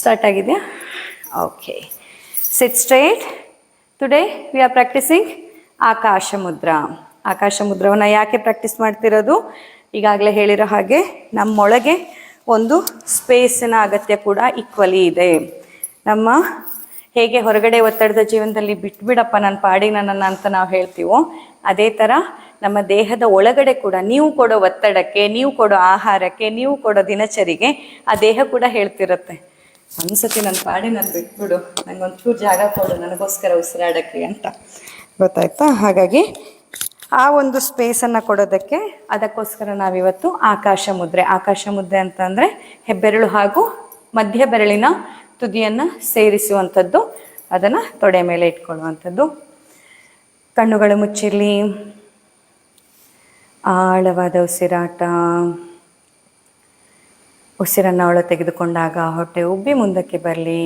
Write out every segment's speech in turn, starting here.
Start ಆಗಿದೆಯಾ? Okay sit straight today we are practising Akasha mudra ಆಕಾಶ ಮುದ್ರವನ್ನು ಯಾಕೆ practice ಮಾಡ್ತಿರೋದು? ಈಗಾಗಲೇ ಹೇಳಿರೋ ಹಾಗೆ ನಮ್ಮೊಳಗೆ ಒಂದು ಸ್ಪೇಸಿನ ಅಗತ್ಯ ಕೂಡ ಈಕ್ವಲಿ ಇದೆ. ನಮ್ಮ ಹೇಗೆ ಹೊರಗಡೆ ಒತ್ತಡದ ಜೀವನದಲ್ಲಿ ಬಿಟ್ಬಿಡಪ್ಪ ನನ್ನ ಪಾಡಿ ನನ್ನನ್ನು ಅಂತ ನಾವು ಹೇಳ್ತೀವೋ, ಅದೇ ಥರ ನಮ್ಮ ದೇಹದ ಒಳಗಡೆ ಕೂಡ ನೀವು ಕೊಡೋ ಒತ್ತಡಕ್ಕೆ, ನೀವು ಕೊಡೋ ಆಹಾರಕ್ಕೆ, ನೀವು ಕೊಡೋ ದಿನಚರಿಗೆ ಆ ದೇಹ ಕೂಡ ಹೇಳ್ತಿರುತ್ತೆ. ಒಂದ್ಸತಿ ನನ್ನ ಪಾಡಿ ನಾನು ಬಿಟ್ಬಿಡು. ನಂಗೆ ಒಂಚೂರು ಜಾಗ ಕೊಡು, ನನಗೋಸ್ಕರ ಉಸಿರಾಡಕ್ಕೆ ಅಂತ. ಗೊತ್ತಾಯ್ತಾ? ಹಾಗಾಗಿ ಆ ಒಂದು ಸ್ಪೇಸನ್ನು ಕೊಡೋದಕ್ಕೆ ಅದಕ್ಕೋಸ್ಕರ ನಾವಿವತ್ತು ಆಕಾಶ ಮುದ್ರೆ. ಆಕಾಶ ಮುದ್ರೆ ಅಂತಂದರೆ ಹೆಬ್ಬೆರಳು ಹಾಗೂ ಮಧ್ಯ ಬೆರಳಿನ ತುದಿಯನ್ನು ಸೇರಿಸುವಂಥದ್ದು, ಅದನ್ನು ತೊಡೆ ಮೇಲೆ ಇಟ್ಕೊಳ್ಳುವಂಥದ್ದು. ಕಣ್ಣುಗಳು ಮುಚ್ಚಿರಲಿ. ಆಳವಾದ ಉಸಿರಾಟ. ಉಸಿರನ್ನು ಒಳ ತೆಗೆದುಕೊಂಡಾಗ ಹೊಟ್ಟೆ ಉಬ್ಬಿ ಮುಂದಕ್ಕೆ ಬರಲಿ.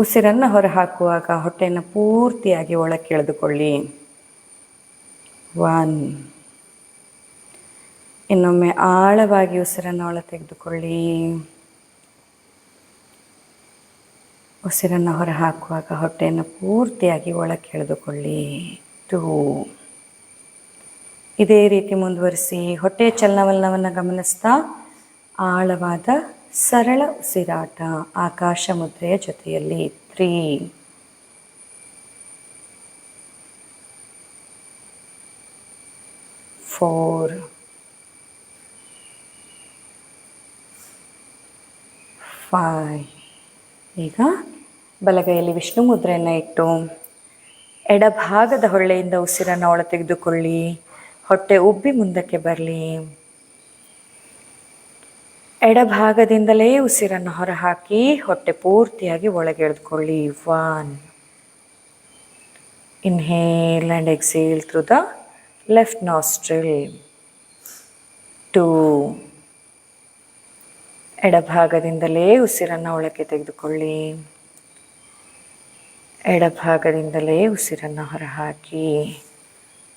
ಉಸಿರನ್ನು ಹೊರಹಾಕುವಾಗ ಹೊಟ್ಟೆಯನ್ನು ಪೂರ್ತಿಯಾಗಿ ಒಳಕ್ಕೆ ಎಳೆದುಕೊಳ್ಳಿ ಒನ್. ಇನ್ನೊಮ್ಮೆ ಆಳವಾಗಿ ಉಸಿರನ್ನು ಒಳ ತೆಗೆದುಕೊಳ್ಳಿ. ಉಸಿರನ್ನು ಹೊರಹಾಕುವಾಗ ಹೊಟ್ಟೆಯನ್ನು ಪೂರ್ತಿಯಾಗಿ ಒಳಕ್ಕೆ ಎಳೆದುಕೊಳ್ಳಿ ಟೂ. ಇದೇ ರೀತಿ ಮುಂದುವರಿಸಿ ಹೊಟ್ಟೆಯ ಚಲನವಲನವನ್ನು ಗಮನಿಸ್ತಾ ಆಳವಾದ ಸರಳ ಉಸಿರಾಟ ಆಕಾಶ ಮುದ್ರೆಯ ಜೊತೆಯಲ್ಲಿ ತ್ರೀ ಫೋರ್ ಫೈವ್ ಈಗ ಬಲಗೈಯಲ್ಲಿ ವಿಷ್ಣು ಮುದ್ರೆಯನ್ನು ಇಟ್ಟು ಎಡಭಾಗದ ಹೊಳ್ಳೆಯಿಂದ ಉಸಿರನ್ನು ಒಳ ತೆಗೆದುಕೊಳ್ಳಿ ಹೊಟ್ಟೆ ಉಬ್ಬಿ ಮುಂದಕ್ಕೆ ಬರಲಿ. ಎಡಭಾಗದಿಂದಲೇ ಉಸಿರನ್ನು ಹೊರಹಾಕಿ ಹೊಟ್ಟೆ ಪೂರ್ತಿಯಾಗಿ ಒಳಗೆ ಎಳೆದುಕೊಳ್ಳಿ. One. Inhale and exhale through the left nostril two ಎಡಭಾಗದಿಂದಲೇ ಉಸಿರನ್ನು ಒಳಗೆ ತೆಗೆದುಕೊಳ್ಳಿ. ಎಡಭಾಗದಿಂದಲೇ ಉಸಿರನ್ನು ಹೊರಹಾಕಿ.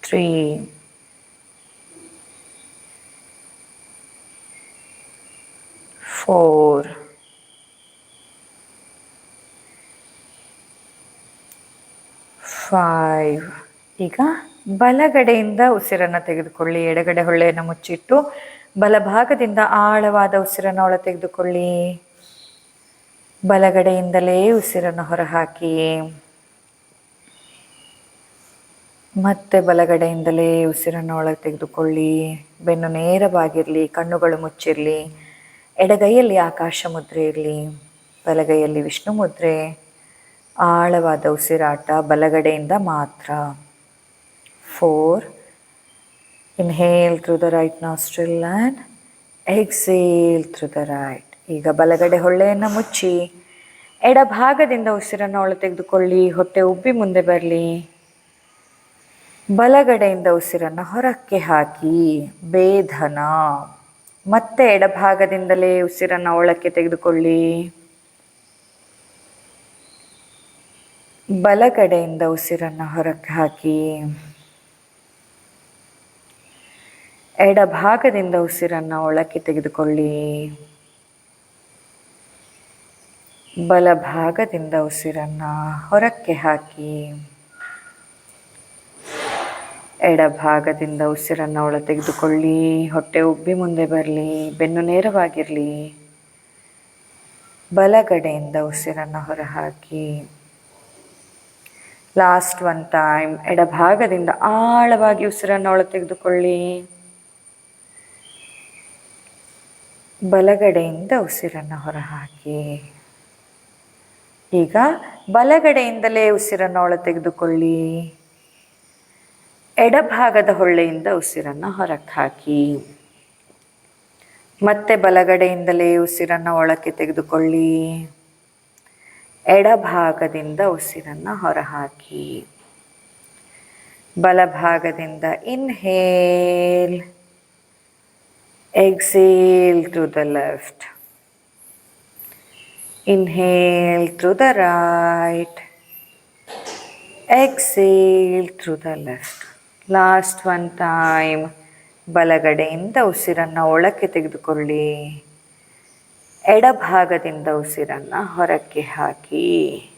ತ್ರೀ ಫೋರ್ ಫೈವ್ ಈಗ ಬಲಗಡೆಯಿಂದ ಉಸಿರನ್ನು ತೆಗೆದುಕೊಳ್ಳಿ, ಎಡಗಡೆ ಹೊಳ್ಳೆಯನ್ನು ಮುಚ್ಚಿಟ್ಟು ಬಲಭಾಗದಿಂದ ಆಳವಾದ ಉಸಿರನ್ನು ಒಳ ತೆಗೆದುಕೊಳ್ಳಿ. ಬಲಗಡೆಯಿಂದಲೇ ಉಸಿರನ್ನು ಹೊರಹಾಕಿ. ಮತ್ತೆ ಬಲಗಡೆಯಿಂದಲೇ ಉಸಿರನ್ನು ಒಳಗೆ ತೆಗೆದುಕೊಳ್ಳಿ. ಬೆನ್ನು ನೇರವಾಗಿರಲಿ, ಕಣ್ಣುಗಳು ಮುಚ್ಚಿರಲಿ. ಎಡಗೈಯಲ್ಲಿ ಆಕಾಶ ಮುದ್ರೆ ಇರಲಿ, ಬಲಗೈಯಲ್ಲಿ ವಿಷ್ಣು ಮುದ್ರೆ, ಆಳವಾದ ಉಸಿರಾಟ ಬಲಗಡೆಯಿಂದ ಮಾತ್ರ. Four inhale through the right nostril and exhale through the right ಈಗ ಬಲಗಡೆ ಹೊಳ್ಳೆಯನ್ನು ಮುಚ್ಚಿ, ಎಡಭಾಗದಿಂದ ಉಸಿರನ್ನು ಒಳ ತೆಗೆದುಕೊಳ್ಳಿ, ಹೊಟ್ಟೆ ಉಬ್ಬಿ ಮುಂದೆ ಬರಲಿ. ಬಲಗಡೆಯಿಂದ ಉಸಿರನ್ನು ಹೊರಕ್ಕೆ ಹಾಕಿ, ಬೇಧನ. ಮತ್ತೆ ಎಡಭಾಗದಿಂದಲೇ ಉಸಿರನ್ನು ಒಳಕ್ಕೆ ತೆಗೆದುಕೊಳ್ಳಿ. ಬಲಗಡೆಯಿಂದ ಉಸಿರನ್ನು ಹೊರಕ್ಕೆ ಹಾಕಿ. ಎಡಭಾಗದಿಂದ ಉಸಿರನ್ನು ಒಳಕ್ಕೆ ತೆಗೆದುಕೊಳ್ಳಿ. ಬಲಭಾಗದಿಂದ ಉಸಿರನ್ನು ಹೊರಕ್ಕೆ ಹಾಕಿ. ಎಡಭಾಗದಿಂದ ಉಸಿರನ್ನು ಒಳ ತೆಗೆದುಕೊಳ್ಳಿ, ಹೊಟ್ಟೆ ಉಬ್ಬಿ ಮುಂದೆ ಬರಲಿ, ಬೆನ್ನು ನೇರವಾಗಿರಲಿ. ಬಲಗಡೆಯಿಂದ ಉಸಿರನ್ನು ಹೊರಹಾಕಿ. ಲಾಸ್ಟ್ ಒನ್ ಟೈಮ್ ಎಡಭಾಗದಿಂದ ಆಳವಾಗಿ ಉಸಿರನ್ನು ಒಳ ತೆಗೆದುಕೊಳ್ಳಿ. ಬಲಗಡೆಯಿಂದ ಉಸಿರನ್ನು ಹೊರಹಾಕಿ. ಈಗ ಬಲಗಡೆಯಿಂದಲೇ ಉಸಿರನ್ನು ಒಳ ತೆಗೆದುಕೊಳ್ಳಿ. ಎಡಭಾಗದ ಹೊಳ್ಳೆಯಿಂದ ಉಸಿರನ್ನು ಹೊರಕ್ಕೆ ಹಾಕಿ ಮತ್ತೆ ಬಲಗಡೆಯಿಂದಲೇ ಉಸಿರನ್ನು ಒಳಕ್ಕೆ ತೆಗೆದುಕೊಳ್ಳಿ. ಎಡಭಾಗದಿಂದ ಉಸಿರನ್ನು ಹೊರಹಾಕಿ. ಬಲಭಾಗದಿಂದ inhale exhale to the left inhale through the right exhale through the left last one time ಬಲಗಡೆಯಿಂದ ಉಸಿರನ್ನು ಒಳಕ್ಕೆ ತೆಗೆದುಕೊಳ್ಳಿ. ಎಡಭಾಗದಿಂದ ಉಸಿರನ್ನು ಹೊರಕ್ಕೆ ಹಾಕಿ.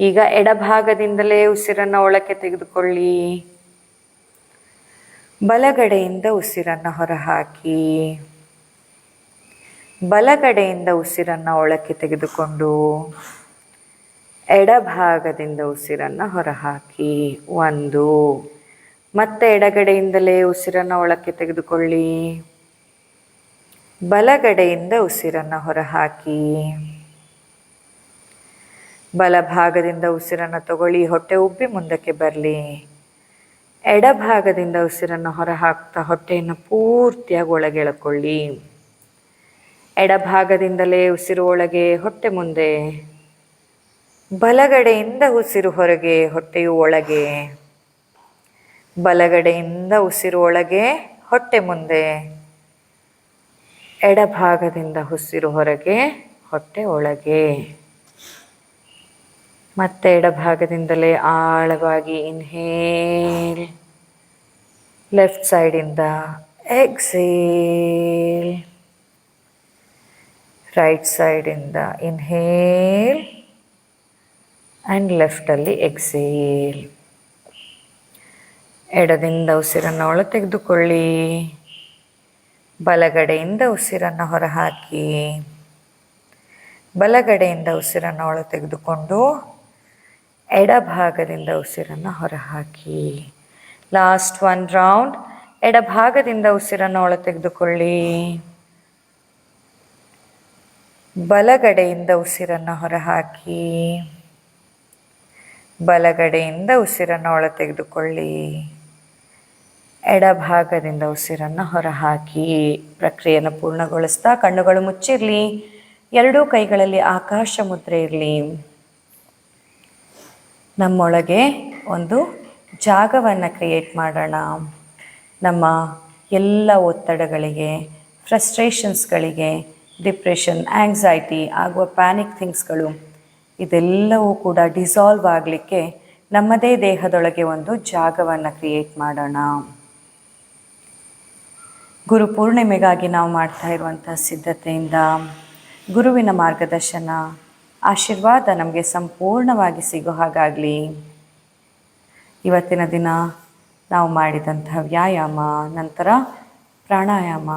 ಈಗ ಎಡಭಾಗದಿಂದಲೇ ಉಸಿರನ್ನು ಒಳಕ್ಕೆ ತೆಗೆದುಕೊಳ್ಳಿ. ಬಲಗಡೆಯಿಂದ ಉಸಿರನ್ನು ಹೊರಹಾಕಿ. ಬಲಗಡೆಯಿಂದ ಉಸಿರನ್ನು ಒಳಕ್ಕೆ ತೆಗೆದುಕೊಂಡು ಎಡಭಾಗದಿಂದ ಉಸಿರನ್ನು ಹೊರಹಾಕಿ. ಒಂದು. ಮತ್ತೆ ಎಡಗಡೆಯಿಂದಲೇ ಉಸಿರನ್ನು ಒಳಕ್ಕೆ ತೆಗೆದುಕೊಳ್ಳಿ. ಬಲಗಡೆಯಿಂದ ಉಸಿರನ್ನು ಹೊರಹಾಕಿ. ಬಲಭಾಗದಿಂದ ಉಸಿರನ್ನು ತಗೊಳ್ಳಿ, ಹೊಟ್ಟೆ ಉಬ್ಬಿ ಮುಂದಕ್ಕೆ ಬರಲಿ. ಎಡಭಾಗದಿಂದ ಉಸಿರನ್ನು ಹೊರಹಾಕ್ತಾ ಹೊಟ್ಟೆಯನ್ನು ಪೂರ್ತಿಯಾಗಿ ಒಳಗೆ ಎಳ್ಕೊಳ್ಳಿ ಎಡಭಾಗದಿಂದಲೇ ಉಸಿರು ಒಳಗೆ, ಹೊಟ್ಟೆ ಮುಂದೆ. ಬಲಗಡೆಯಿಂದ ಉಸಿರು ಹೊರಗೆ, ಹೊಟ್ಟೆಯು ಒಳಗೆ. ಬಲಗಡೆಯಿಂದ ಉಸಿರು ಒಳಗೆ, ಹೊಟ್ಟೆ ಮುಂದೆ. ಎಡಭಾಗದಿಂದ ಉಸಿರು ಹೊರಗೆ, ಹೊಟ್ಟೆ ಒಳಗೆ. ಮತ್ತೆ ಎಡಭಾಗದಿಂದಲೇ ಆಳವಾಗಿ ಇನ್ಹೇಲ್ ಲೆಫ್ಟ್ ಸೈಡಿಂದ ಎಕ್ಸೇಲ್ ರೈಟ್ ಸೈಡಿಂದ ಇನ್ಹೇಲ್ ಆ್ಯಂಡ್ ಲೆಫ್ಟಲ್ಲಿ ಎಕ್ಸೇಲ್ ಎಡದಿಂದ ಉಸಿರನ್ನು ಒಳ ತೆಗೆದುಕೊಳ್ಳಿ ಬಲಗಡೆಯಿಂದ ಉಸಿರನ್ನು ಹೊರಹಾಕಿ. ಬಲಗಡೆಯಿಂದ ಉಸಿರನ್ನು ಒಳ ತೆಗೆದುಕೊಂಡು ಎಡಭಾಗದಿಂದ ಉಸಿರನ್ನು ಹೊರಹಾಕಿ. ಲಾಸ್ಟ್ ಒನ್ ರೌಂಡ್ ಎಡಭಾಗದಿಂದ ಉಸಿರನ್ನು ಒಳ ತೆಗೆದುಕೊಳ್ಳಿ ಬಲಗಡೆಯಿಂದ ಉಸಿರನ್ನು ಹೊರಹಾಕಿ. ಬಲಗಡೆಯಿಂದ ಉಸಿರನ್ನು ಒಳ ತೆಗೆದುಕೊಳ್ಳಿ ಎಡಭಾಗದಿಂದ ಉಸಿರನ್ನು ಹೊರಹಾಕಿ ಪ್ರಕ್ರಿಯೆಯನ್ನು ಪೂರ್ಣಗೊಳಿಸ್ತಾ ಕಣ್ಣುಗಳು ಮುಚ್ಚಿರಲಿ. ಎರಡೂ ಕೈಗಳಲ್ಲಿ ಆಕಾಶ ಮುದ್ರೆ ಇರಲಿ. ನಮ್ಮೊಳಗೆ ಒಂದು ಜಾಗವನ್ನು ಕ್ರಿಯೇಟ್ ಮಾಡೋಣ. ನಮ್ಮ ಎಲ್ಲ ಒತ್ತಡಗಳಿಗೆ ಫ್ರಸ್ಟ್ರೇಷನ್ಸ್ಗಳಿಗೆ ಡಿಪ್ರೆಷನ್ ಆಂಗ್ಸೈಟಿ ಆಗುವ ಪ್ಯಾನಿಕ್ ಥಿಂಗ್ಸ್ಗಳು ಇದೆಲ್ಲವೂ ಕೂಡ ಡಿಸಾಲ್ವ್ ಆಗಲಿಕ್ಕೆ ನಮ್ಮದೇ ದೇಹದೊಳಗೆ ಒಂದು ಜಾಗವನ್ನು ಕ್ರಿಯೇಟ್ ಮಾಡೋಣ. ಗುರು ಪೂರ್ಣಿಮೆಗಾಗಿ ನಾವು ಮಾಡ್ತಾ ಇರುವಂಥ ಸಿದ್ಧತೆಯಿಂದ ಗುರುವಿನ ಮಾರ್ಗದರ್ಶನ, ಆಶೀರ್ವಾದ ನಮಗೆ ಸಂಪೂರ್ಣವಾಗಿ ಸಿಗೋ ಹಾಗಾಗಲಿ. ಇವತ್ತಿನ ದಿನ ನಾವು ಮಾಡಿದಂತಹ ವ್ಯಾಯಾಮ, ನಂತರ ಪ್ರಾಣಾಯಾಮ,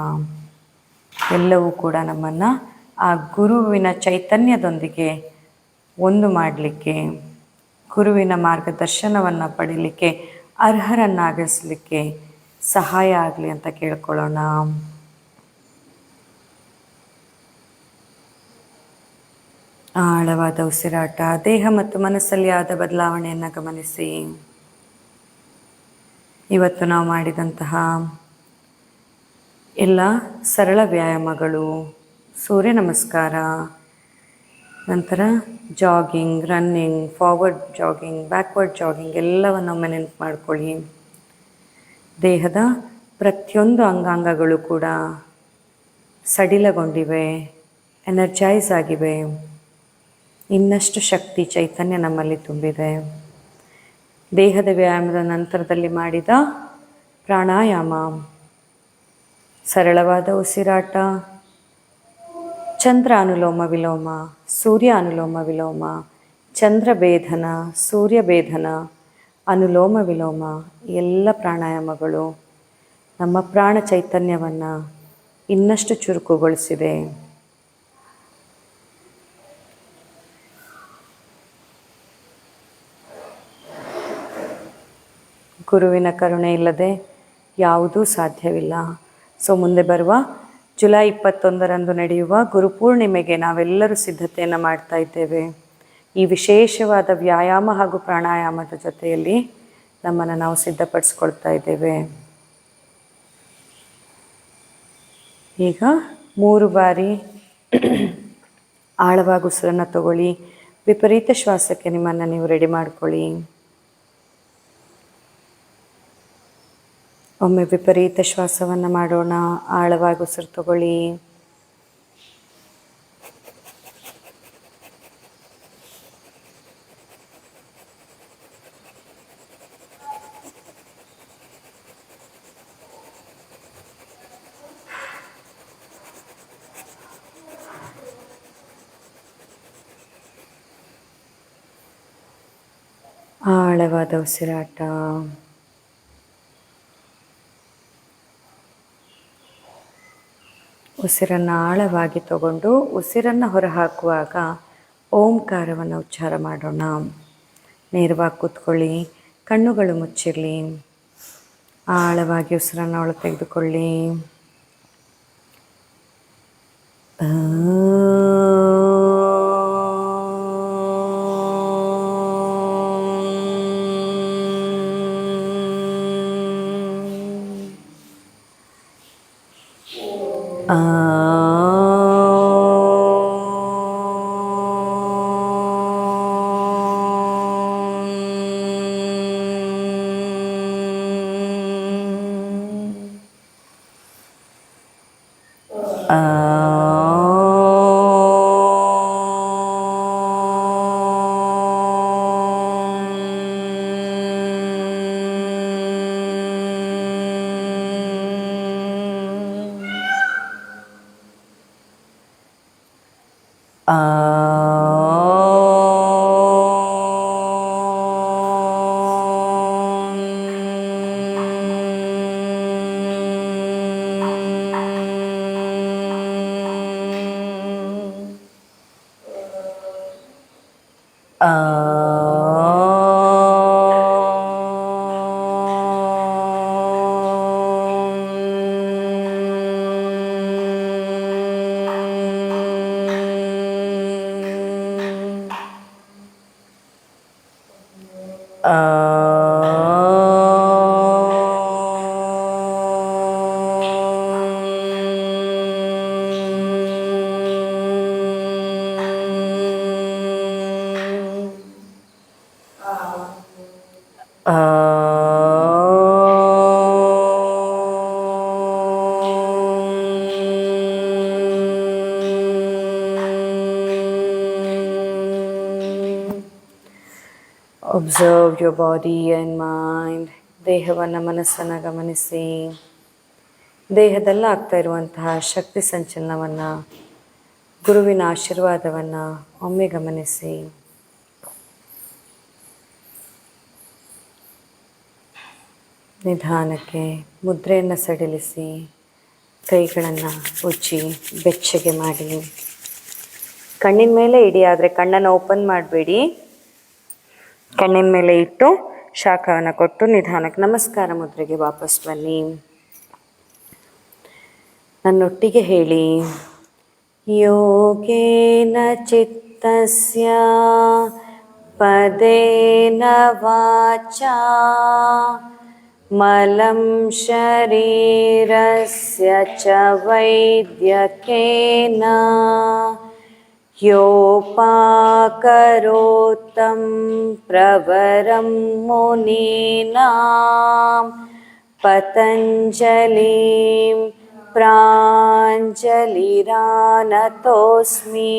ಎಲ್ಲವೂ ಕೂಡ ನಮ್ಮನ್ನು ಆ ಗುರುವಿನ ಚೈತನ್ಯದೊಂದಿಗೆ ಒಂದು ಮಾಡಲಿಕ್ಕೆ, ಗುರುವಿನ ಮಾರ್ಗದರ್ಶನವನ್ನು ಪಡೀಲಿಕ್ಕೆ, ಅರ್ಹರನ್ನಾಗಿಸಲಿಕ್ಕೆ ಸಹಾಯ ಆಗಲಿ ಅಂತ ಕೇಳ್ಕೊಳ್ಳೋಣ. ಆಳವಾದ ಉಸಿರಾಟ, ದೇಹ ಮತ್ತು ಮನಸ್ಸಲ್ಲಿ ಆದ ಬದಲಾವಣೆಯನ್ನು ಗಮನಿಸಿ. ಇವತ್ತು ನಾವು ಮಾಡಿದಂತಹ ಎಲ್ಲ ಸರಳ ವ್ಯಾಯಾಮಗಳು, ಸೂರ್ಯ ನಮಸ್ಕಾರ, ನಂತರ jogging, running forward jogging backward jogging ಎಲ್ಲವನ್ನು ನೆನಪು ಮಾಡ್ಕೊಳ್ಳಿ. ದೇಹದ ಪ್ರತಿಯೊಂದು ಅಂಗಾಂಗಗಳು ಕೂಡ ಸಡಿಲಗೊಂಡಿವೆ ಎನರ್ಜೈಸ್ ಆಗಿವೆ. ಇನ್ನಷ್ಟು ಶಕ್ತಿ ಚೈತನ್ಯ ನಮ್ಮಲ್ಲಿ ತುಂಬಿದೆ. ದೇಹದ ವ್ಯಾಯಾಮದ ನಂತರದಲ್ಲಿ ಮಾಡಿದ ಪ್ರಾಣಾಯಾಮ, ಸರಳವಾದ ಉಸಿರಾಟ, ಚಂದ್ರ ಅನುಲೋಮ ವಿಲೋಮ, ಸೂರ್ಯ ಅನುಲೋಮ ವಿಲೋಮ, ಚಂದ್ರ ಭೇದನ, ಸೂರ್ಯ ಭೇದನ ಅನುಲೋಮ ವಿಲೋಮ ಎಲ್ಲ ಪ್ರಾಣಾಯಾಮಗಳು ನಮ್ಮ ಪ್ರಾಣ ಚೈತನ್ಯವನ್ನು ಇನ್ನಷ್ಟು ಚುರುಕುಗೊಳಿಸಿದೆ ಗುರುವಿನ ಕರುಣೆ ಇಲ್ಲದೆ ಯಾವುದೂ ಸಾಧ್ಯವಿಲ್ಲ. ಸೊ, ಮುಂದೆ ಬರುವ ಜುಲೈ ಇಪ್ಪತ್ತೊಂದರಂದು ನಡೆಯುವ ಗುರುಪೂರ್ಣಿಮೆಗೆ ನಾವೆಲ್ಲರೂ ಸಿದ್ಧತೆಯನ್ನು ಮಾಡ್ತಾ ಇದ್ದೇವೆ. ಈ ವಿಶೇಷವಾದ ವ್ಯಾಯಾಮ ಹಾಗೂ ಪ್ರಾಣಾಯಾಮದ ಜೊತೆಯಲ್ಲಿ ನಮ್ಮನ್ನು ನಾವು ಸಿದ್ಧಪಡಿಸ್ಕೊಳ್ತಾ ಇದ್ದೇವೆ. ಈಗ ಮೂರು ಬಾರಿ ಆಳವಾಗಿ ಉಸಿರನ್ನು ತಗೊಳ್ಳಿ. ವಿಪರೀತ ಶ್ವಾಸಕ್ಕೆ ನಿಮ್ಮನ್ನು ನೀವು ರೆಡಿ ಮಾಡ್ಕೊಳ್ಳಿ. ಒಮ್ಮೆ ವಿಪರೀತ ಶ್ವಾಸವನ್ನು ಮಾಡೋಣ. ಆಳವಾಗಿ ಉಸಿರು ತಗೊಳ್ಳಿ. ಆಳವಾದ ಉಸಿರಾಟ. ಉಸಿರನ್ನು ಆಳವಾಗಿ ತಗೊಂಡು ಉಸಿರನ್ನು ಹೊರಹಾಕುವಾಗ ಓಂಕಾರವನ್ನು ಉಚ್ಚಾರ ಮಾಡೋಣ. ನೇರವಾಗಿ ಕೂತ್ಕೊಳ್ಳಿ, ಕಣ್ಣುಗಳು ಮುಚ್ಚಿರಲಿ. ಆಳವಾಗಿ ಉಸಿರನ್ನು ಒಳ ತೆಗೆದುಕೊಳ್ಳಿ. 呃 observe your body and mind ದೇಹವನ್ನು ಮನಸ್ಸನ್ನು ಗಮನಿಸಿ. ದೇಹದಲ್ಲಿ ಆಗ್ತಾ ಇರುವಂತಹ ಶಕ್ತಿ ಸಂಚಲನವನ್ನು, ಗುರುವಿನ ಆಶೀರ್ವಾದವನ್ನು ಒಮ್ಮೆ ಗಮನಿಸಿ. ನಿಧಾನಕ್ಕೆ ಮುದ್ರೆಯನ್ನು ಸಡಿಲಿಸಿ, ಕೈಗಳನ್ನು ಉಜ್ಜಿ ಬೆಚ್ಚಗೆ ಮಾಡಿ. ಕಣ್ಣಿನ ಮೇಲೆ ಇಡಿ, ಆದರೆ ಕಣ್ಣನ್ನು ಓಪನ್ ಮಾಡಬೇಡಿ. ಕಣ್ಣಿನ ಮೇಲೆ ಇಟ್ಟು ಶಾಖವನ್ನು ಕೊಟ್ಟು ನಿಧಾನಕ್ಕೆ ನಮಸ್ಕಾರ ಮುದ್ರೆಗೆ ವಾಪಸ್ ಬನ್ನಿ. ನನ್ನೊಟ್ಟಿಗೆ ಹೇಳಿ. ಯೋಗೇನ ಚಿತ್ತಸ್ಯ ಪದೇನ ವಾಚ ಮಲಂ ಶರೀರಸ್ಯ ಚ ವೈದ್ಯಕೇನ योपाकरोत्तं प्रवरं मुनीनां पतञ्जलिं ಪ್ರಾಂಜಲಿರಾನತೋಸ್ಮಿ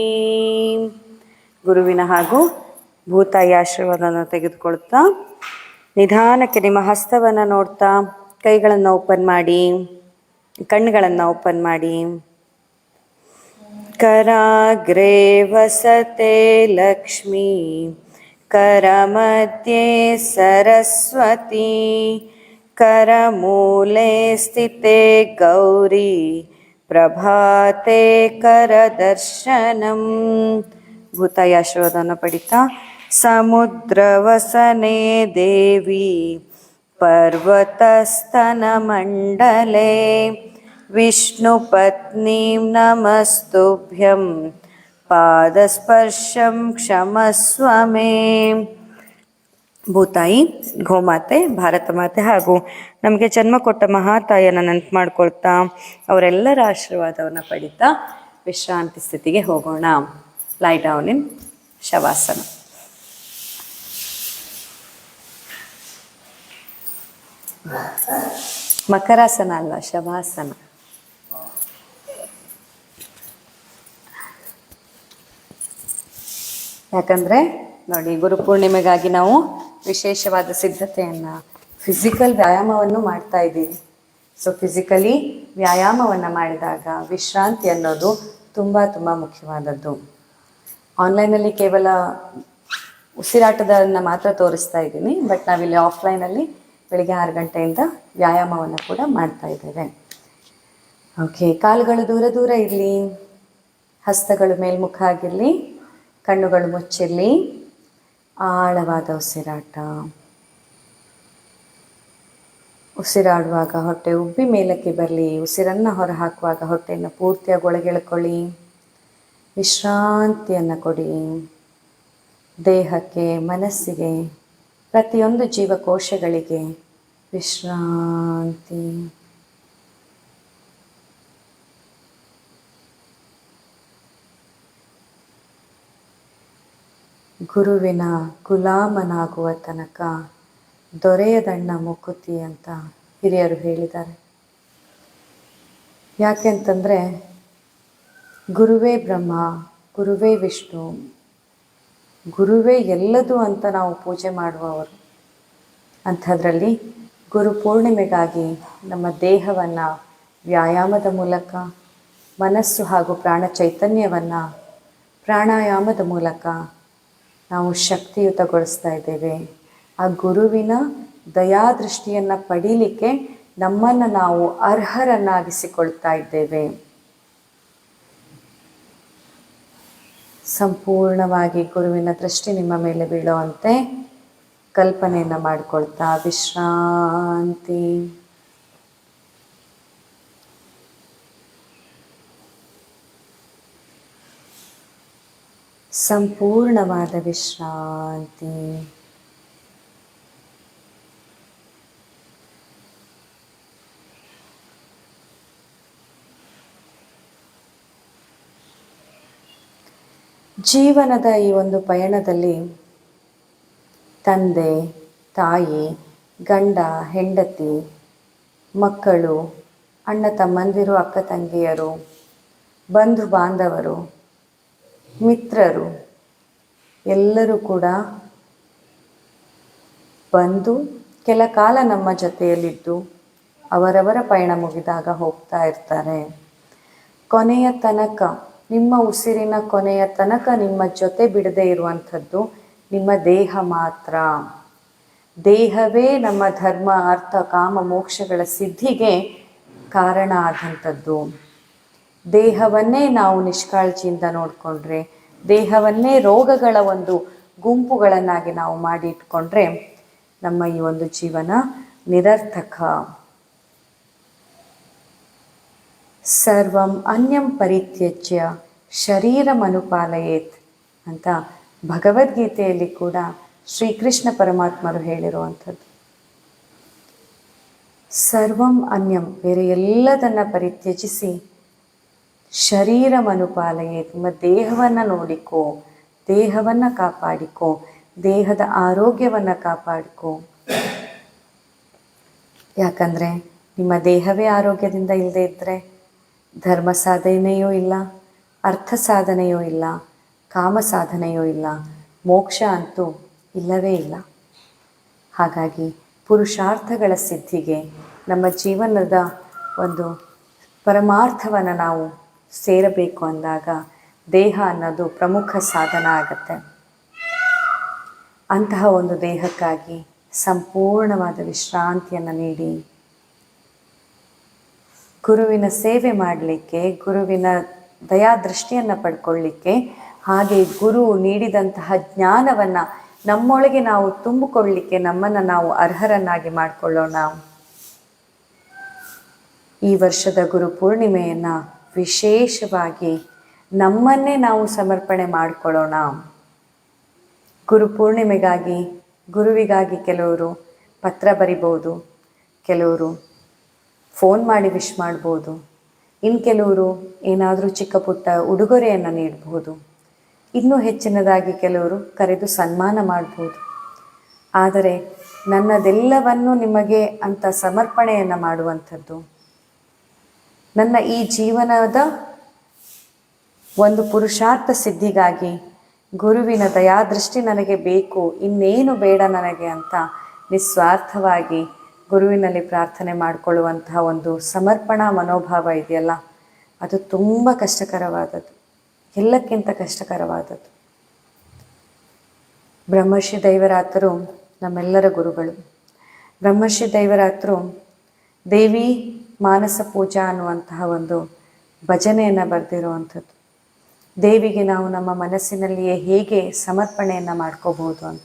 ಗುರುವಿನ ಹಾಗೂ ಭೂತಾಯಿ ಆಶೀರ್ವಾದವನ್ನು ತೆಗೆದುಕೊಳ್ತಾ ನಿಧಾನಕ್ಕೆ ನಿಮ್ಮ ಹಸ್ತವನ್ನು ನೋಡ್ತಾ ಕೈಗಳನ್ನು ಓಪನ್ ಮಾಡಿ ಕಣ್ಣುಗಳನ್ನು ಓಪನ್ ಮಾಡಿ कराग्रे वसते लक्ष्मी करमध्ये सरस्वती करमूले स्थिते गौरी प्रभाते करदर्शनं भूतयाश्वदन पठिता। समुद्रवसने देवी पर्वतस्तनमण्डले विष्णुपत्नीं नमस्तुभ्यं पादस्पर्शं क्षमस्व मे ಭೂತಾಯಿ ಗೋಮಾತೆ ಭಾರತ ಮಾತೆ ಹಾಗೂ ನಮಗೆ ಜನ್ಮ ಕೊಟ್ಟ ಮಹಾತಾಯಿಯನ್ನು ನೆನಪು ಮಾಡ್ಕೊಳ್ತಾ ಅವರೆಲ್ಲರ ಆಶೀರ್ವಾದವನ್ನು ಪಡಿತಾ ವಿಶ್ರಾಂತಿ ಸ್ಥಿತಿಗೆ ಹೋಗೋಣ ಲೈ ಡೌನ್ ಇನ್ ಶವಾಸನ ಮಕರಾಸನ ಅಲ್ಲ ಶವಾಸನ ಯಾಕಂದರೆ ನೋಡಿ ಗುರುಪೂರ್ಣಿಮೆಗಾಗಿ ನಾವು ವಿಶೇಷವಾದ ಸಿದ್ಧತೆಯನ್ನು ಫಿಸಿಕಲ್ ವ್ಯಾಯಾಮವನ್ನು ಮಾಡ್ತಾ ಇದ್ದೀವಿ. ಸೊ ಫಿಸಿಕಲಿ ವ್ಯಾಯಾಮವನ್ನು ಮಾಡಿದಾಗ ವಿಶ್ರಾಂತಿ ಅನ್ನೋದು ತುಂಬ ತುಂಬ ಮುಖ್ಯವಾದದ್ದು. ಆನ್ಲೈನಲ್ಲಿ ಕೇವಲ ಉಸಿರಾಟದನ್ನ ಮಾತ್ರ ತೋರಿಸ್ತಾ ಇದ್ದೀನಿ ಬಟ್ ನಾವಿಲ್ಲಿ ಆಫ್ಲೈನಲ್ಲಿ ಬೆಳಿಗ್ಗೆ ಆರು ಗಂಟೆಯಿಂದ ವ್ಯಾಯಾಮವನ್ನು ಕೂಡ ಮಾಡ್ತಾ ಇದ್ದೇವೆ. ಓಕೆ ಕಾಲುಗಳು ದೂರ ದೂರ ಇರಲಿ, ಹಸ್ತಗಳು ಮೇಲ್ಮುಖ ಆಗಿರಲಿ ಕಣ್ಣುಗಳು ಮುಚ್ಚಿರಲಿ. ಆಳವಾದ ಉಸಿರಾಟ. ಉಸಿರಾಡುವಾಗ ಹೊಟ್ಟೆ ಉಬ್ಬಿ ಮೇಲಕ್ಕೆ ಬರಲಿ. ಉಸಿರನ್ನು ಹೊರಹಾಕುವಾಗ ಹೊಟ್ಟೆಯನ್ನು ಪೂರ್ತಿಯಾಗಿ ಒಳಗೆಳ್ಕೊಳ್ಳಿ. ವಿಶ್ರಾಂತಿಯನ್ನು ಕೊಡಿ. ದೇಹಕ್ಕೆ, ಮನಸ್ಸಿಗೆ, ಪ್ರತಿಯೊಂದು ಜೀವಕೋಶಗಳಿಗೆ ವಿಶ್ರಾಂತಿ. ಗುರುವಿನ ಗುಲಾಮನಾಗುವ ತನಕ ದೊರೆಯದಣ್ಣ ಮುಕುತಿ ಅಂತ ಹಿರಿಯರು ಹೇಳಿದ್ದಾರೆ. ಯಾಕೆಂತಂದರೆ ಗುರುವೇ ಬ್ರಹ್ಮ, ಗುರುವೇ ವಿಷ್ಣು, ಗುರುವೇ ಎಲ್ಲದು ಅಂತ ನಾವು ಪೂಜೆ ಮಾಡುವವರು. ಅಂಥದ್ರಲ್ಲಿ ಗುರು ಪೂರ್ಣಿಮೆಗಾಗಿ ನಮ್ಮ ದೇಹವನ್ನು ವ್ಯಾಯಾಮದ ಮೂಲಕ, ಮನಸ್ಸು ಹಾಗೂ ಪ್ರಾಣ ಚೈತನ್ಯವನ್ನು ಪ್ರಾಣಾಯಾಮದ ಮೂಲಕ ನಾವು ಶಕ್ತಿಯುತಗೊಳಿಸ್ತಾ ಇದ್ದೇವೆ. ಆ ಗುರುವಿನ ದಯಾದೃಷ್ಟಿಯನ್ನು ಪಡೀಲಿಕ್ಕೆ ನಮ್ಮನ್ನು ನಾವು ಅರ್ಹರನ್ನಾಗಿಸಿಕೊಳ್ತಾ ಇದ್ದೇವೆ. ಸಂಪೂರ್ಣವಾಗಿ ಗುರುವಿನ ದೃಷ್ಟಿ ನಿಮ್ಮ ಮೇಲೆ ಬೀಳುವಂತೆ ಕಲ್ಪನೆಯನ್ನು ಮಾಡಿಕೊಳ್ತಾ ವಿಶ್ರಾಂತಿ. ಸಂಪೂರ್ಣವಾದ ವಿಶ್ರಾಂತಿ. ಜೀವನದ ಈ ಒಂದು ಪಯಣದಲ್ಲಿ ತಂದೆ, ತಾಯಿ, ಗಂಡ, ಹೆಂಡತಿ, ಮಕ್ಕಳು, ಅಣ್ಣ ತಮ್ಮಂದಿರು, ಅಕ್ಕ ತಂಗಿಯರು, ಬಂಧು ಬಾಂಧವರು, ಮಿತ್ರರು ಎಲ್ಲರೂ ಕೂಡ ಬಂದು ಕೆಲ ಕಾಲ ನಮ್ಮ ಜೊತೆಯಲ್ಲಿದ್ದು ಅವರವರ ಪಯಣ ಮುಗಿದಾಗ ಹೋಗ್ತಾ ಇರ್ತಾರೆ. ಕೊನೆಯ ತನಕ, ನಿಮ್ಮ ಉಸಿರಿನ ಕೊನೆಯ ತನಕ ನಿಮ್ಮ ಜೊತೆ ಬಿಡದೆ ಇರುವಂಥದ್ದು ನಿಮ್ಮ ದೇಹ ಮಾತ್ರ. ದೇಹವೇ ನಮ್ಮ ಧರ್ಮ, ಅರ್ಥ, ಕಾಮ, ಮೋಕ್ಷಗಳ ಸಿದ್ಧಿಗೆ ಕಾರಣ ಆದಂಥದ್ದು. ದೇಹವನ್ನೇ ನಾವು ನಿಷ್ಕಾಳಜಿಯಿಂದ ನೋಡಿಕೊಂಡ್ರೆ ದೇಹವನ್ನೇ ರೋಗಗಳ ಒಂದು ಗುಂಪುಗಳನ್ನಾಗಿ ನಾವು ಮಾಡಿ ಇಟ್ಕೊಂಡ್ರೆ ನಮ್ಮ ಈ ಒಂದು ಜೀವನ ನಿರರ್ಥಕ. ಸರ್ವಂ ಅನ್ಯಂ ಪರಿತ್ಯಜ್ಯ ಶರೀರಮನುಪಾಲಯೇತ್ ಅಂತ ಭಗವದ್ಗೀತೆಯಲ್ಲಿ ಕೂಡ ಶ್ರೀಕೃಷ್ಣ ಪರಮಾತ್ಮರು ಹೇಳಿರುವಂಥದ್ದು. ಸರ್ವಂ ಅನ್ಯಂ, ಬೇರೆ ಎಲ್ಲದನ್ನು ಪರಿತ್ಯಜಿಸಿ ಶರೀರಮನುಪಾಲಯೇ ನಿಮ್ಮ ದೇಹವನ್ನು ನೋಡಿಕೋ, ದೇಹವನ್ನು ಕಾಪಾಡಿಕೋ, ದೇಹದ ಆರೋಗ್ಯವನ್ನು ಕಾಪಾಡಿಕೋ. ಯಾಕಂದರೆ ನಿಮ್ಮ ದೇಹವೇ ಆರೋಗ್ಯದಿಂದ ಇಲ್ಲದೆ ಇದ್ದರೆ ಧರ್ಮ ಸಾಧನೆಯೂ ಇಲ್ಲ, ಅರ್ಥ ಸಾಧನೆಯೂ ಇಲ್ಲ, ಕಾಮ ಸಾಧನೆಯೂ ಇಲ್ಲ, ಮೋಕ್ಷ ಅಂತೂ ಇಲ್ಲವೇ ಇಲ್ಲ. ಹಾಗಾಗಿ ಪುರುಷಾರ್ಥಗಳ ಸಿದ್ಧಿಗೆ ನಮ್ಮ ಜೀವನದ ಒಂದು ಪರಮಾರ್ಥವನ್ನು ನಾವು ಸೇರಬೇಕು ಅಂದಾಗ ದೇಹ ಅನ್ನೋದು ಪ್ರಮುಖ ಸಾಧನ ಆಗತ್ತೆ. ಅಂತಹ ಒಂದು ದೇಹಕ್ಕಾಗಿ ಸಂಪೂರ್ಣವಾದ ವಿಶ್ರಾಂತಿಯನ್ನು ನೀಡಿ. ಗುರುವಿನ ಸೇವೆ ಮಾಡಲಿಕ್ಕೆ, ಗುರುವಿನ ದಯಾದೃಷ್ಟಿಯನ್ನು ಪಡ್ಕೊಳ್ಳಿಕ್ಕೆ, ಹಾಗೆ ಗುರು ನೀಡಿದಂತಹ ಜ್ಞಾನವನ್ನು ನಮ್ಮೊಳಗೆ ನಾವು ತುಂಬಿಕೊಳ್ಳಿಕ್ಕೆ ನಮ್ಮನ್ನು ನಾವು ಅರ್ಹರನ್ನಾಗಿ ಮಾಡಿಕೊಳ್ಳೋಣ. ಈ ವರ್ಷದ ಗುರು ಪೂರ್ಣಿಮೆಯನ್ನು ವಿಶೇಷವಾಗಿ ನಮ್ಮನ್ನೇ ನಾವು ಸಮರ್ಪಣೆ ಮಾಡಿಕೊಳ್ಳೋಣ. ಗುರು ಪೂರ್ಣಿಮೆಗಾಗಿ, ಗುರುವಿಗಾಗಿ ಕೆಲವರು ಪತ್ರ ಬರಿಬೋದು, ಕೆಲವರು ಫೋನ್ ಮಾಡಿ ವಿಶ್ ಮಾಡ್ಬೋದು ಇನ್ನು ಕೆಲವರು ಏನಾದರೂ ಚಿಕ್ಕ ಪುಟ್ಟ ಉಡುಗೊರೆಯನ್ನು ನೀಡಬಹುದು ಇನ್ನೂ ಹೆಚ್ಚಿನದಾಗಿ ಕೆಲವರು ಕರೆದು ಸನ್ಮಾನ ಮಾಡ್ಬೋದು. ಆದರೆ ನನ್ನದೆಲ್ಲವನ್ನು ನಿಮಗೆ ಅಂತ ಸಮರ್ಪಣೆಯನ್ನು ಮಾಡುವಂಥದ್ದು ನನ್ನ ಈ ಜೀವನದ ಒಂದು ಪುರುಷಾರ್ಥ ಸಿದ್ಧಿಗಾಗಿ ಗುರುವಿನ ದಯಾದೃಷ್ಟಿ ನನಗೆ ಬೇಕು, ಇನ್ನೇನು ಬೇಡ ನನಗೆ ಅಂತ ನಿಸ್ವಾರ್ಥವಾಗಿ ಗುರುವಿನಲ್ಲಿ ಪ್ರಾರ್ಥನೆ ಮಾಡಿಕೊಳ್ಳುವಂತಹ ಒಂದು ಸಮರ್ಪಣಾ ಮನೋಭಾವ ಇದೆಯಲ್ಲ, ಅದು ತುಂಬ ಕಷ್ಟಕರವಾದದ್ದು, ಎಲ್ಲಕ್ಕಿಂತ ಕಷ್ಟಕರವಾದದ್ದು. ಬ್ರಹ್ಮರ್ಷಿ ದೈವರಾತರು ನಮ್ಮೆಲ್ಲರ ಗುರುಗಳು. ಬ್ರಹ್ಮರ್ಷಿ ದೈವರಾತರು, ದೇವಿ ಮಾನಸ ಪೂಜಾ ಅನ್ನುವಂತಹ ಒಂದು ಭಜನೆಯನ್ನು ಬರೆದಿರುವಂಥದ್ದು. ದೇವಿಗೆ ನಾವು ನಮ್ಮ ಮನಸ್ಸಿನಲ್ಲಿಯೇ ಹೇಗೆ ಸಮರ್ಪಣೆಯನ್ನು ಮಾಡ್ಕೋಬಹುದು ಅಂತ.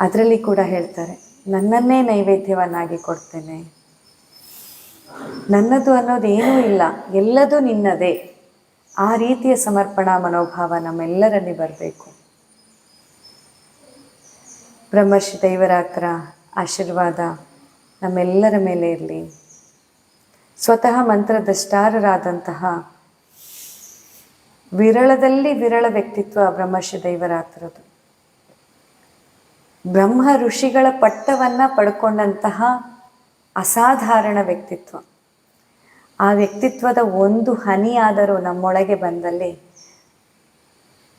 ಅದರಲ್ಲಿ ಕೂಡ ಹೇಳ್ತಾರೆ, ನನ್ನನ್ನೇ ನೈವೇದ್ಯವನ್ನಾಗಿ ಕೊಡ್ತೇನೆ. ನನ್ನದು ಅನ್ನೋದು ಏನೂ ಇಲ್ಲ, ಎಲ್ಲದೂ ನಿನ್ನದೇ. ಆ ರೀತಿಯ ಸಮರ್ಪಣಾ ಮನೋಭಾವ ನಮ್ಮೆಲ್ಲರಲ್ಲಿ ಬರಬೇಕು. ಬ್ರಹ್ಮರ್ಷಿ ದೈವರಾತ್ರ ಆಶೀರ್ವಾದ ನಮ್ಮೆಲ್ಲರ ಮೇಲೆ ಇರಲಿ. ಸ್ವತಃ ಮಂತ್ರದಷ್ಟಾರರಾದಂತಹ ವಿರಳದಲ್ಲಿ ವಿರಳ ವ್ಯಕ್ತಿತ್ವ ಬ್ರಹ್ಮರ್ಷಿ ದೈವರಾತ್ರದು ಬ್ರಹ್ಮ ಋಷಿಗಳ ಪಟ್ಟವನ್ನು ಪಡ್ಕೊಂಡಂತಹ ಅಸಾಧಾರಣ ವ್ಯಕ್ತಿತ್ವ. ಆ ವ್ಯಕ್ತಿತ್ವದ ಒಂದು ಹನಿಯಾದರೂ ನಮ್ಮೊಳಗೆ ಬಂದಲ್ಲಿ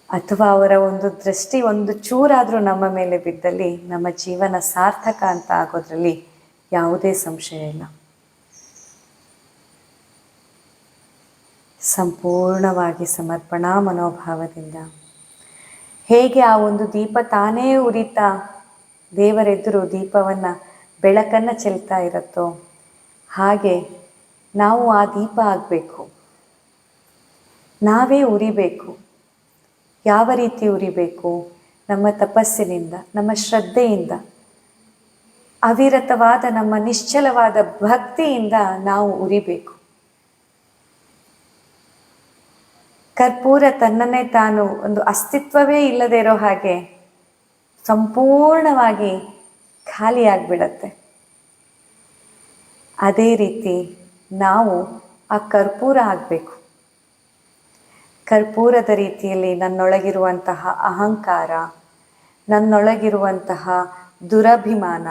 ಅಥವಾ ಅವರ ಒಂದು ದೃಷ್ಟಿ ಒಂದು ಚೂರಾದರೂ ನಮ್ಮ ಮೇಲೆ ಬಿದ್ದಲ್ಲಿ ನಮ್ಮ ಜೀವನ ಸಾರ್ಥಕ ಅಂತ ಆಗೋದ್ರಲ್ಲಿ ಯಾವುದೇ ಸಂಶಯ ಇಲ್ಲ. ಸಂಪೂರ್ಣವಾಗಿ ಸಮರ್ಪಣಾ ಮನೋಭಾವದಿಂದ. ಹೇಗೆ ಆ ಒಂದು ದೀಪ ತಾನೇ ಉರಿತಾ ದೇವರೆದುರು ದೀಪವನ್ನು ಬೆಳಕನ್ನು ಚೆಲ್ತಾ ಇರುತ್ತೋ, ಹಾಗೆ ನಾವು ಆ ದೀಪ ಆಗಬೇಕು. ನಾವೇ ಉರಿಬೇಕು. ಯಾವ ರೀತಿ ಉರಿಬೇಕು? ನಮ್ಮ ತಪಸ್ಸಿನಿಂದ, ನಮ್ಮ ಶ್ರದ್ಧೆಯಿಂದ, ಅವಿರತವಾದ ನಮ್ಮ ನಿಶ್ಚಲವಾದ ಭಕ್ತಿಯಿಂದ ನಾವು ಉರಿಬೇಕು. ಕರ್ಪೂರ ತನ್ನನ್ನೇ ತಾನು ಒಂದು ಅಸ್ತಿತ್ವವೇ ಇಲ್ಲದೆ ಇರೋ ಹಾಗೆ ಸಂಪೂರ್ಣವಾಗಿ ಖಾಲಿಯಾಗ್ಬಿಡತ್ತೆ ಅದೇ ರೀತಿ ನಾವು ಆ ಕರ್ಪೂರ ಆಗಬೇಕು. ಕರ್ಪೂರದ ರೀತಿಯಲ್ಲಿ ನನ್ನೊಳಗಿರುವಂತಹ ಅಹಂಕಾರ, ನನ್ನೊಳಗಿರುವಂತಹ ದುರಭಿಮಾನ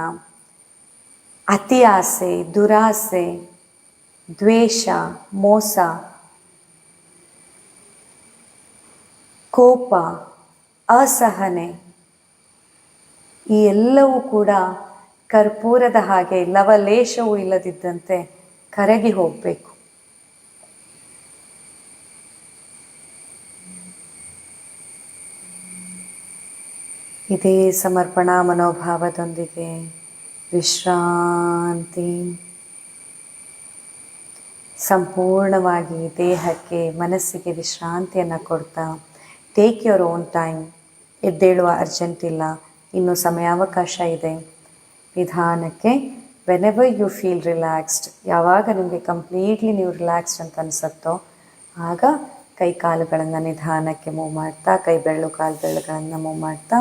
ಅತಿ ದುರಾಸೆ, ದ್ವೇಷ, ಮೋಸ ಕೋಪ, ಅಸಹನೆ, ಈ ಎಲ್ಲವೂ ಕೂಡ ಕರ್ಪೂರದ ಹಾಗೆ ಲವಲೇಶವೂ ಇಲ್ಲದಿದ್ದಂತೆ ಕರಗಿ ಹೋಗಬೇಕು. ಇದೇ ಸಮರ್ಪಣಾ ಮನೋಭಾವದೊಂದಿಗೆ ವಿಶ್ರಾಂತಿ. ಸಂಪೂರ್ಣವಾಗಿ ದೇಹಕ್ಕೆ, ಮನಸ್ಸಿಗೆ ವಿಶ್ರಾಂತಿಯನ್ನು ಕೊಡ್ತಾ ಟೇಕ್ ಯುವರ್ ಓನ್ ಟೈಮ್ ಎದ್ದೇಳುವ ಅರ್ಜೆಂಟ್ ಇಲ್ಲ ಇನ್ನೂ ಸಮಯಾವಕಾಶ ಇದೆ. ನಿಧಾನಕ್ಕೆ ವೆನೆವರ್ ಯು ಫೀಲ್ ರಿಲ್ಯಾಕ್ಸ್ಡ್ ಯಾವಾಗ ನಿಮಗೆ ಕಂಪ್ಲೀಟ್ಲಿ ನೀವು ರಿಲ್ಯಾಕ್ಸ್ಡ್ ಅಂತ ಅನಿಸುತ್ತೋ, ಆಗ ಕೈ ಕಾಲುಗಳನ್ನು ನಿಧಾನಕ್ಕೆ ಮೂವ್ ಮಾಡ್ತಾ, ಕೈ ಬೆರಳು, ಕಾಲು ಬೆರಳುಗಳನ್ನು ಮೂವ್ ಮಾಡ್ತಾ,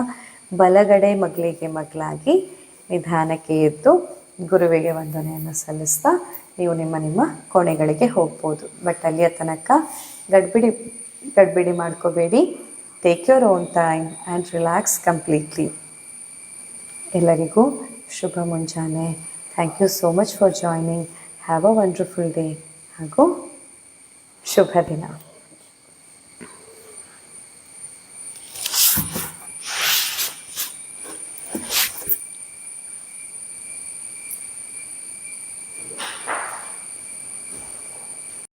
ಬಲಗಡೆ ಮಗಳಿಗೆ ಮಗಳಾಗಿ ನಿಧಾನಕ್ಕೆ ಎದ್ದು ಗುರುವಿಗೆ ವಂದನೆಯನ್ನು ಸಲ್ಲಿಸ್ತಾ, ನೀವು ನಿಮ್ಮ ನಿಮ್ಮ ಕೋಣೆಗಳಿಗೆ ಹೋಗ್ಬೋದು. ಬಟ್ ಅಲ್ಲಿಯ ತನಕ ಗಡ್ಬಿಡಿ ಗಡ್ಬಿಡಿ ಮಾಡ್ಕೋಬೇಡಿ. Take your own time and relax completely ಎಲ್ಲರಿಗೂ ಶುಭ ಮುಂಜಾನೆ. Thank you so much for joining have a wonderful day ಹಾಗೂ ಶುಭ ದಿನ